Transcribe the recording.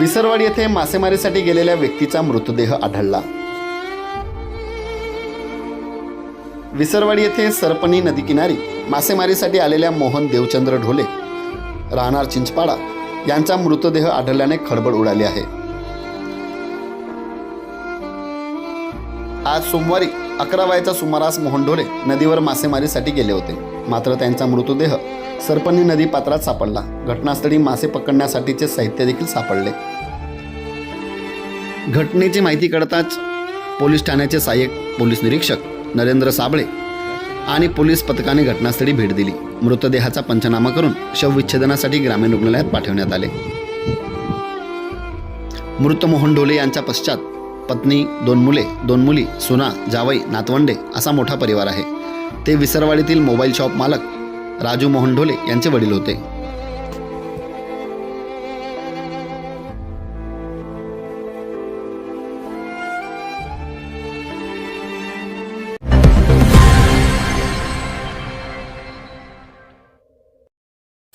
विसरवाडी येथे मासेमारीसाठी गेलेल्या व्यक्तीचा मृतदेह आढळला. विसरवाडी येथे सरपणी नदीकिनारी मासेमारीसाठी आलेल्या मोहन देवचंद्र ढोले राहणार चिंचपाडा यांचा मृतदेह आढळल्याने खळबळ उडाली आहे. आज सोमवारी अकरा वाजेच्या सुमारास मोहन ढोले नदीवर मासेमारीसाठी गेले होते. मात्र त्यांचा मृतदेह सरपणी नदी पात्रात सापडला. घटनास्थळी मासे पकडण्यासाठीचे साहित्य देखील सापडले. घटनेची माहिती कळताच पोलीस ठाण्याचे सहाय्यक पोलीस निरीक्षक नरेंद्र साबळे आणि पोलीस पथकाने घटनास्थळी भेट दिली. मृतदेहाचा पंचनामा करून शवविच्छेदनासाठी ग्रामीण रुग्णालयात पाठवण्यात आले. मृत मोहन ढोले यांच्या पश्चात पत्नी दोन मुले दोन मुली सुना जावई नातवंडे असा मोठा परिवार आहे. ते विसरवाडीतील मोबाईल शॉप मालक राजू मोहन ढोले यांचे वडील होते.